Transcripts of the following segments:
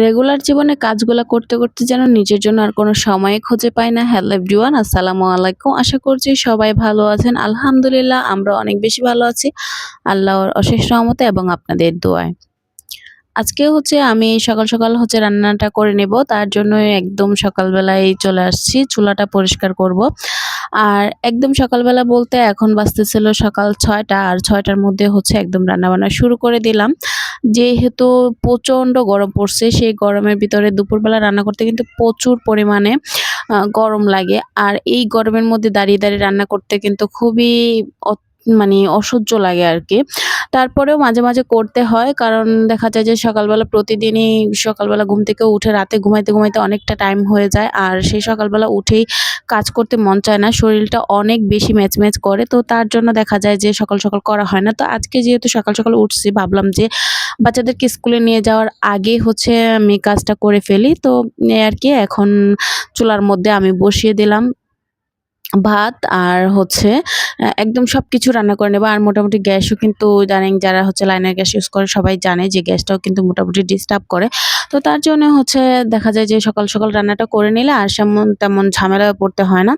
Regular জীবনে কাজগুলা করতে, করতে যেন নিজের জন্য আর কোনো সময় খুঁজে পাই না। হ্যালো এভরিওয়ান আসসালামু আলাইকুম। আশা করছি সবাই ভালো আছেন। আলহামদুলিল্লাহ আমরা অনেক বেশি ভালো আছি। আল্লাহর অশেষ রহমতে এবং আপনাদের দোয়ায়। আজকে হচ্ছে আমি সকাল সকাল হচ্ছে রান্নাটা করে নেব তার জন্য একদম সকালবেলায় চলে আসছি চুলাটা পরিষ্কার করব আর একদম সকালবেলা বলতে এখন বাজতেছিল সকাল ছয়টা আর ছয়টার মধ্যে হচ্ছে একদম রান্নাবান্না শুরু করে দিলাম যেহেতু প্রচণ্ড গরম পড়ছে, সেই গরমের ভিতরে দুপুরবেলা রান্না করতে কিন্তু প্রচুর পরিমাণে গরম লাগে। আর এই গরমের মধ্যে দাঁড়িয়ে দাঁড়িয়ে রান্না করতে কিন্তু খুবই মানে অসহ্য লাগে আর কি তারপরেও মাঝে মাঝে করতে হয়, কারণ দেখা যায় যে সকালবেলা প্রতিদিনই সকালবেলা ঘুম থেকে উঠে রাতে ঘুমাইতে ঘুমাইতে অনেকটা টাইম হয়ে যায়, আর সেই সকালবেলা উঠেই কাজ করতে মন চায় না, শরীরটা অনেক বেশি ম্যাচ ম্যাচ করে। তো তার জন্য দেখা যায় যে সকাল সকাল করা হয় না। তো আজকে যেহেতু সকাল সকাল উঠছি, ভাবলাম যে বাচ্চাদেরকে স্কুলে নিয়ে যাওয়ার আগে হচ্ছে আমি কাজটা করে ফেলি। তো আর কি এখন চুলার মধ্যে আমি বসিয়ে দিলাম। ভাত আর হচ্ছে একদম সব কিছু রান্না করে নেব। আর মোটামুটি গ্যাসও কিন্তু জানেন যারা হচ্ছে লাইনের গ্যাস ইউজ করে সবাই জানে যে গ্যাসটাও কিন্তু মোটামুটি ডিস্টার্ব করে। তো তার জন্য হচ্ছে দেখা যায় যে সকাল সকাল রান্নাটা করে নিলে আর সেমন তেমন ঝামেলা পড়তে হয় না।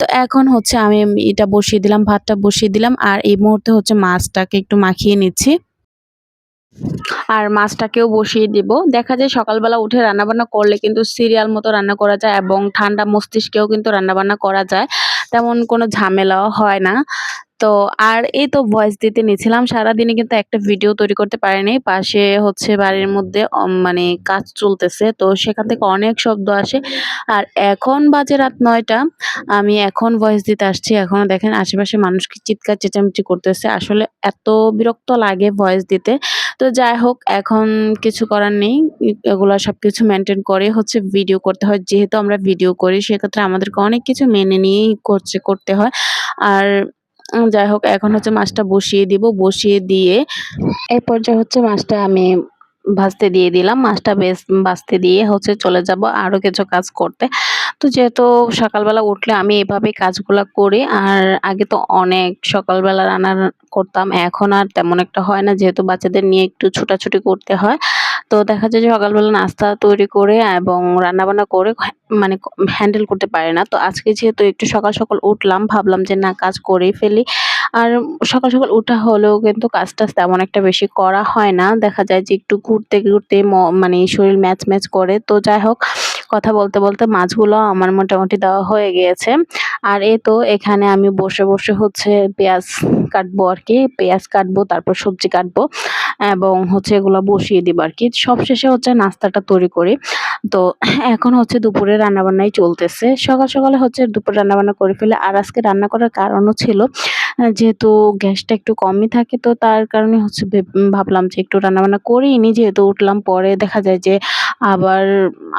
তো এখন হচ্ছে আমি এটা বসিয়ে দিলাম, ভাতটা বসিয়ে দিলাম। আর এই মুহূর্তে হচ্ছে মাছটাকে একটু মাখিয়ে নিচ্ছি। আর মাছটাকেও বসিয়ে দিব। দেখা যায় সকালবেলা উঠে রান্নাবান্না করলে কিন্তু সিরিয়াল মতো রান্না করা যায় এবং ঠান্ডা মস্তিষ্কেও কিন্তু রান্নাবান্না করা যায়। তেমন কোনো ঝামেলাও হয় না। তো আর এই তো ভয়েস দিতে নিয়েছিলাম সারাদিনে কিন্তু একটা ভিডিও তৈরি করতে পারিনি। পাশে হচ্ছে বাড়ির মধ্যে মানে কাজ চলতেছে। তো সেখান থেকে অনেক শব্দ আসে। আর এখন বাজে রাত নয়টা। আমি এখন ভয়েস দিতে আসছি। এখনও দেখেন আশেপাশে মানুষকে চিৎকার চেঁচামেচি করতেছে। আসলে এত বিরক্ত লাগে ভয়েস দিতে। তো যাই হোক, এখন কিছু করার নেই। এগুলো সব কিছু মেনটেন করে হচ্ছে ভিডিও করতে হয়। যেহেতু আমরা ভিডিও করি, সেক্ষেত্রে আমাদেরকে অনেক কিছু মেনে নিয়েই করছে, করতে হয়। আর যাই হোক, এখন হচ্ছে মাছটা বসিয়ে দিব। বসিয়ে দিয়ে এরপর যা হচ্ছে মাছটা আমি ভাজতে দিয়ে দিলাম, মাছটা বেশ ভাজতে দিয়ে হচ্ছে চলে যাব আরও কিছু কাজ করতে। তো যেহেতু সকালবেলা উঠলে আমি এভাবেই কাজগুলো করি, আর আগে তো অনেক সকালবেলা রান্না করতাম, এখন আর তেমন একটা হয় না, যেহেতু বাচ্চাদের নিয়ে একটু ছুটাছুটি করতে হয়। তো দেখা যায় যে সকালবেলা নাস্তা তৈরি করে এবং রান্নাবান্না করে মানে হ্যান্ডেল করতে পারে না। তো আজকে যেহেতু একটু সকাল সকাল উঠলাম, ভাবলাম যে না, কাজ করেই ফেলি। আর সকাল সকাল উঠা হলেও কিন্তু কাজ টাজ তেমন একটা বেশি করা হয় না। দেখা যায় যে একটু ঘুরতে ঘুরতে মানে শরীর ম্যাচ ম্যাচ করে। তো যাই হোক, কথা বলতে বলতে মাছগুলো আমার মোটামুটি দেওয়া হয়ে গিয়েছে। আর এ তো এখানে আমি বসে বসে হচ্ছে পেঁয়াজ কাটবো আর কি। পেঁয়াজ কাটবো, তারপর সবজি কাটবো এবং হচ্ছে এগুলো বসিয়ে দিব আর কি। সবশেষে হচ্ছে নাস্তাটা তৈরি করি। তো এখন হচ্ছে দুপুরে রান্নাবান্নাই চলতেছে। সকাল সকালে হচ্ছে দুপুরে রান্নাবান্না করে ফেলে। আর আজকে রান্না করার কারণও ছিল যেহেতু গ্যাসটা একটু কমই থাকে, তো তার কারণে হচ্ছে ভাবলাম যে একটু রান্নাবান্না করিনি। যেহেতু উঠলাম, পরে দেখা যায় যে আবার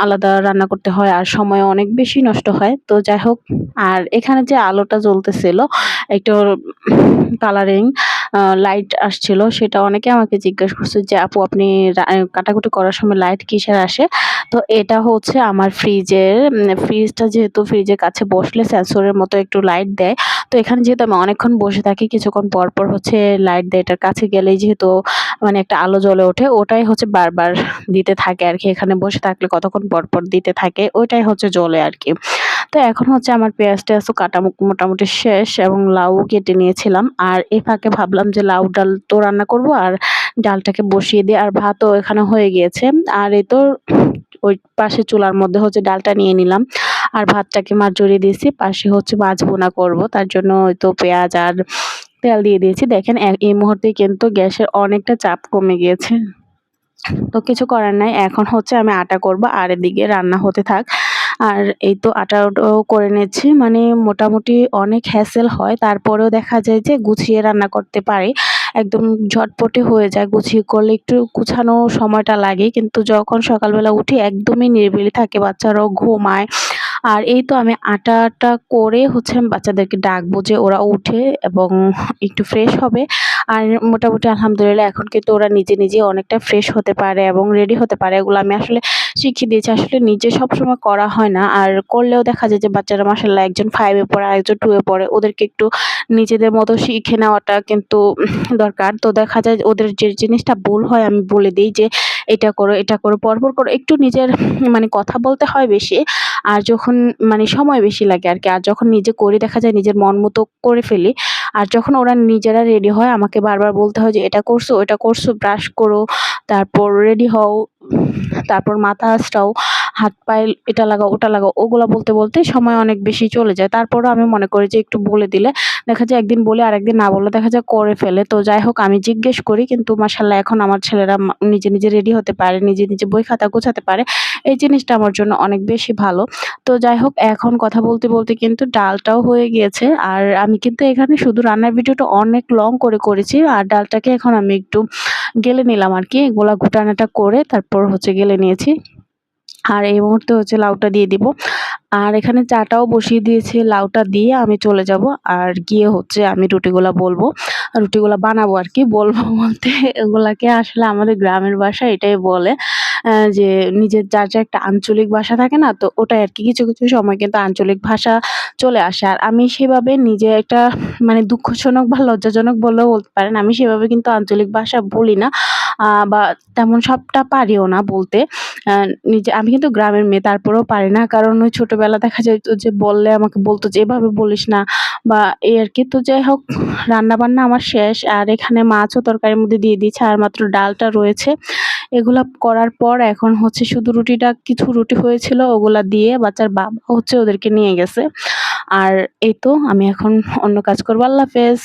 আলাদা রান্না করতে হয় আর সময় অনেক বেশি নষ্ট হয়। তো যাই হোক, আর এখানে যে আলোটা জ্বলতেছিল, একটু কালারিং লাইট আসছিল, সেটা অনেকে আমাকে জিজ্ঞেস করছে যে, আপু, আপনি কাটাকুটি করার সময় লাইট কিসের আসে? তো এটা হচ্ছে আমার ফ্রিজের ফ্রিজটা যেহেতু ফ্রিজের কাছে বসলে সেন্সরের মতো একটু লাইট দেয়। তো এখানে যেহেতু আমি অনেকক্ষণ বসে থাকি, কিছুক্ষণ পর পর হচ্ছে লাইট দেয়। এটার কাছে গেলেই যেহেতু মানে একটা আলো জ্বলে ওঠে, ওটাই হচ্ছে বারবার দিতে থাকে আর কি এখানে বসে থাকলে কতক্ষণ পর পর দিতে থাকে, ওইটাই হচ্ছে জ্বলে আর কি তো এখন হচ্ছে আমার পেঁয়াজ টেয়াজ কাটা মোটামুটি শেষ এবং লাউ কেটে নিয়েছিলাম। আর এ ফাঁকে ভাবলাম যে লাউ ডাল তো রান্না করব আর ডালটাকে বসিয়ে দিয়ে, আর ভাতও এখানে হয়ে গিয়েছে। আর এই তো ওই পাশে চুলার মধ্যে হচ্ছে ডালটা নিয়ে নিলাম। আর ভাতটাকে মাছ জড়িয়ে দিয়েছি, পাশে হচ্ছে মাছ বোনা করব। তার জন্য ওই তো পেঁয়াজ আর তেল দিয়ে দিয়েছি। দেখেন এই মুহূর্তে কিন্তু গ্যাসের অনেকটা চাপ কমে গিয়েছে তো কিছু করার নাই। এখন হচ্ছে আমি আটা করব। আর এদিকে রান্না হতে থাক। আর এই তো আটাও করে নিচ্ছি। মানে মোটামুটি অনেক হ্যাসেল হয়। তারপরেও দেখা যায় যে গুছিয়ে রান্না করতে পারি। একদম ঝটপটে হয়ে যায়। গুছিয়ে করলে একটু গুছানো সময়টা লাগে। কিন্তু যখন সকালবেলা উঠি, একদমই নিরিবিলি থাকে। বাচ্চারাও ঘুমায়। আর এই তো আমি আটাটা করে হচ্ছে বাচ্চাদেরকে ডাকবো যে ওরা উঠে এবং একটু ফ্রেশ হবে। আর মোটামুটি আলহামদুলিল্লাহ এখন কিন্তু ওরা নিজে নিজে অনেকটা ফ্রেশ হতে পারে এবং রেডি হতে পারে। এগুলো আমি আসলে শিখিয়ে দিয়েছে। আসলে নিজে সবসময় করা হয় না। আর করলেও দেখা যায় যে বাচ্চারা মাসাল্লাহ একজন ফাইভে পড়ে, আরেকজন টুয়ে পড়ে। ওদেরকে একটু নিজেদের মতো শিখে নেওয়াটা কিন্তু দরকার। তো দেখা যায় ওদের যে জিনিসটা ভুল হয়, আমি বলে দিই যে এটা করো এটা করো, পরপর করো। একটু নিজের মানে কথা বলতে হয় বেশি। আর যখন মানে সময় বেশি লাগে আর কি। আর যখন নিজে করে দেখা যায় নিজের মন মতো করে ফেলি। আর যখন ওরা নিজেরা রেডি হয়, আমাকে বারবার বলতে হয় যে এটা করছ, ওটা করছ ব্রাশ করো, তারপর রেডি হও। তারপর মাথা আঁচড়াও হাত পায়ে এটা লাগাও ওটা লাগাও ওগুলো বলতে বলতে সময় অনেক বেশি চলে যায়। তারপরও আমি মনে করি যে একটু বলে দিলে, দেখা যায় একদিন বলে আর একদিন না বলে দেখা যায় করে ফেলে। তো যাই হোক, আমি জিজ্ঞেস করি কিন্তু মাসাল্লাহ এখন আমার ছেলেরা নিজে নিজে রেডি হতে পারে, নিজে নিজে বই খাতা গোছাতে পারে। এই জিনিসটা আমার জন্য অনেক বেশি ভালো। তো যাই হোক, এখন কথা বলতে বলতে কিন্তু ডালটাও হয়ে গিয়েছে। আর আমি কিন্তু এখানে শুধু রান্নার ভিডিওটা অনেক লং করে করেছি। আর ডালটাকে এখন আমি একটু গেলে নিলাম আর কি। গোলা ঘুটানাটা করে তারপর হচ্ছে গেলে নিয়েছি। আর এই মুহূর্তে হচ্ছে লাউটা দিয়ে দিব। আর এখানে চাটাও বসিয়ে দিয়েছি, লাউটা দিয়ে আমি চলে যাব। আর গিয়ে হচ্ছে আমি রুটিগুলা বলব। রুটিগুলা বানাবো আর কি, বলব বলতে। এগুলাকে আসলে আমাদের গ্রামের বাসা এটাই বলে। যে নিজের যার যা একটা আঞ্চলিক ভাষা থাকে না, তো ওটাই আর কি কিছু কিছু সময় কিন্তু আঞ্চলিক ভাষা চলে আসে। আর আমি সেভাবে নিজে একটা মানে দুঃখজনক বা লজ্জাজনক বলেও বলতে পারেন, আমি সেভাবে কিন্তু আঞ্চলিক ভাষা বলি না বা তেমন সবটা পারিও না বলতে। নিজে, আমি কিন্তু গ্রামের মেয়ে, তারপরেও পারি না। কারণ ওই ছোটোবেলা দেখা যায় তো যে বললে আমাকে বলতো যে, এভাবে বলিস না। বা এই আর কি তো যাই হোক রান্না বান্না আমার শেষ। আর এখানে মাছও তরকারির মধ্যে দিয়ে দিয়েছে। আর মাত্র ডালটা রয়েছে। এগুলা করার পর এখন হচ্ছে শুধু রুটিটা, কিছু রুটি হয়েছিল ওগুলা দিয়ে বাচ্চার বাবা হচ্ছে ওদেরকে নিয়ে গেছে। আর এই তো, আমি এখন অন্য কাজ করব। আল্লাহ হাফেজ।